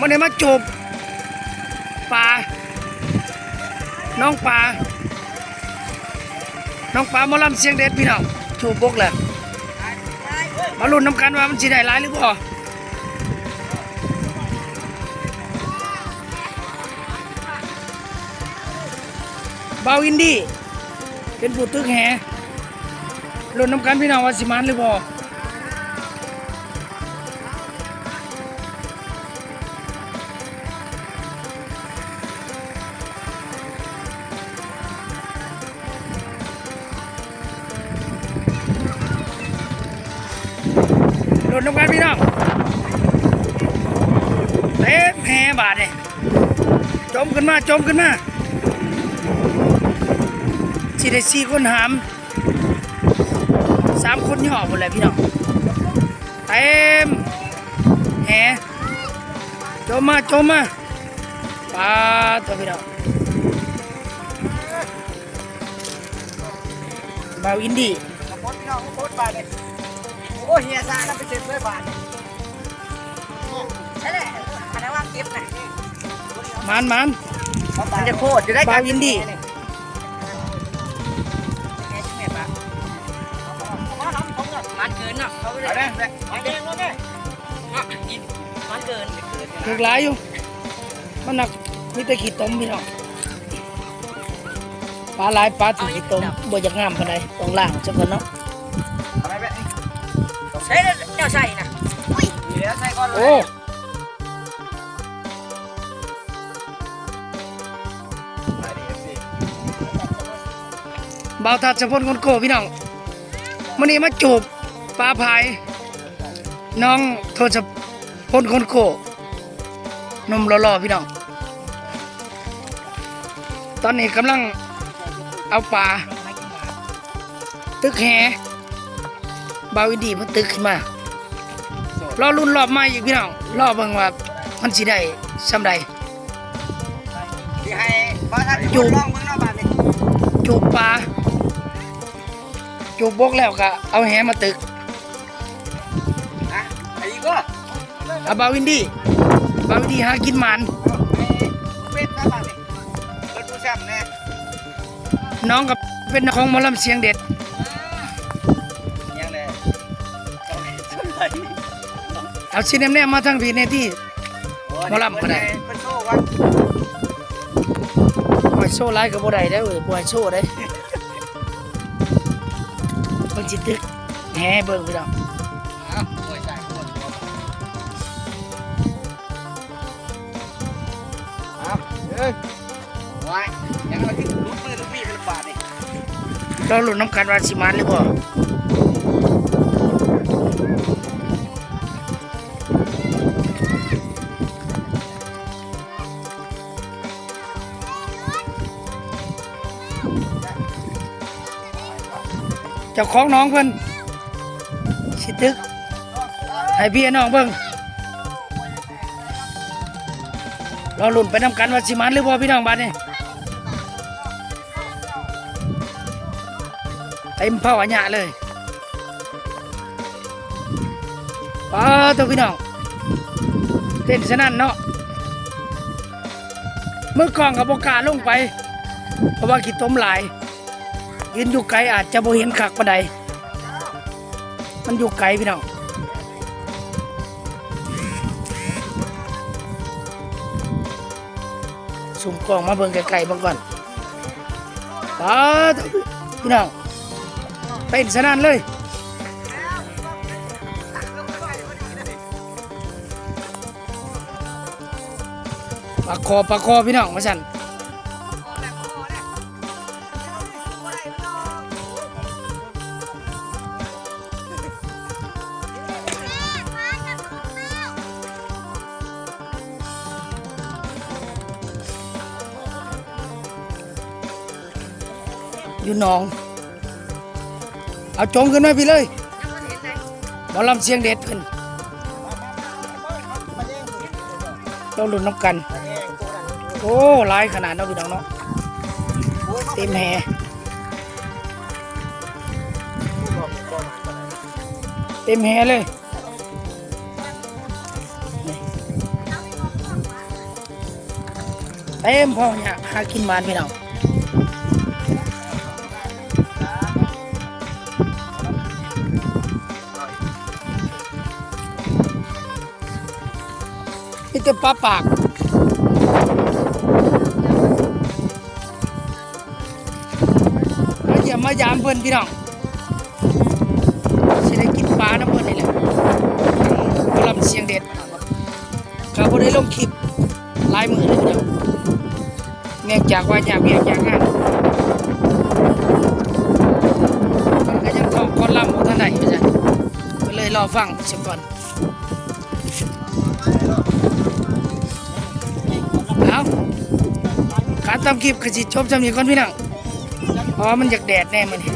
มันได้มาจูบปลาน้องปลาน้องปลามอลำเสียงเด็ดพี่น้องจูบบกแหละมาลุ้นน้ำกันว่ามันสิได้หลายหรือเปล่าเบาอินดี้เป็นผู้ตึกแหลุ้นน้ำกันพี่น้องว่าสิมันหรือเปล่า โดนน้ำกันพี่น้องเต็มแหบาทเนี่ยจมขึ้นมาจมขึ้นมาสิได้สี่คนหามสามคนย่อหมดเลยพี่น้องเต็มแหจมมาจมมาปลาตัวพี่น้องบาวอินดี้ องโคตรบาทเลยโอ้เฮียซาแล้วไปเจ็บเลยบาทใช่เลยอันนั้นว่าเก็บนะมันมันมันจะโคตรจะได้บาวอินดี้มันเกินเนาะเขาไม่ได้มันเกินแล้วแม่มันเกินถึกหลายอยู่ มันหนักมีแต่ขี้ตมพี่น้องปลาหลายปลาถึงขี้ตมบ่อยากงามปานใดต้องล้างจังก่อนเนาะอะไรแบบนี้ ใช่แล้วเจ้าใส่นะเดี๋ยวใส่ก่อนเลโอ้ยเบาทัดเฉพาะคนโกพี่น้องมื้อนี้มาจูบปลาพาย น้องโทษพลคนโกนมหล่อๆพี่น้อง ตอนนี้กำลังเอาปลาตึกแห บาวินดีมันตึกขึ้นมารอรุ่นรอบใหม่อีกพี่น้องรอเบิ่งว่ามันสิได้ซำใดที่ให้บ้านท่านอยู่ลองเมืองนอกบ้านนี่จูบปลาจูบบกแล้วก็เอาแหมาตึกนะไอ้ก็เอาบาวินดีบาวินดีหากินหมันเป็นซาบ้านนี่รถผู้แซ่บแน่น้องกับเป็นของหมอลำเสียงเด็ด เอาชิ้นแนมๆมาทั้งพีในที่หมอลำก็ได้เป็นโซ่วัดปล่อยโซ่ไล่กับบ่ได้ได้อเว้ยปล่อยโซ่ได้เบิ่งจิตึกแหเบิ่งพี่น้องอ้าวป่วยใส่ขวดอ้าวเอ้ยว้ายยังเอาที่ลุกมือลุกมีดเป็นบาทนี่เราหลุดน้ำกันว่าสิมันหรือบ่ เจ้าของน้องเพิ่นสิตึกให้พี่น้องเบิ่งเราหลุนไปนำกันว่าสิมันหรือบ่พี่น้องบ้านนี้เต็มเผาอัญญะเลยป้าตัวพี่น้องเต้นสนั่นเนาะมือกล้องกับบกล้าลงไป เพราะว่าขี้ต้มหลายยืนอยู่ไกลอาจจะบ่เห็นคักปานใดมันอยู่ไกลพี่น้องสุ่มกล้องมาเบิ่งไกลๆเบางก่อนป้าพี่น้องเป็นสนั่นเลยปลาคอปลาคอพี่น้องมาสั่น อยู่หนอง เอาจงขึ้นมาพี่เลยหมอลลำเสียงเด็ดเพิ่นเราลุนน้ำกัน โอ้ลายขนาดเนาะพี่น้องเนาะเต็มแห่เต็มแห่เลยเต็มพ่อเนี่ยหากินมานพี่น้อง มีแต่ปลาปากมาเยี่ยมมายามเพิ่นพี่น้องสิได้กินปลาน้ำเพิ่นนี่แหละทางลำเสียงเด็ดก็บ่ได้ลงคลิปลายมือเลยพี่น้องเนื่องจากว่าอยากเวียกอยากงานมันก็ยังท้องคนลำบ่ทันได้ว่าซั่ก็เลยรอฟังเสียก่อน ทำคลิปก็สิจบจำนี้ก่อนพี่น้องเพราะมันอยากแดดแน่มื้อนี้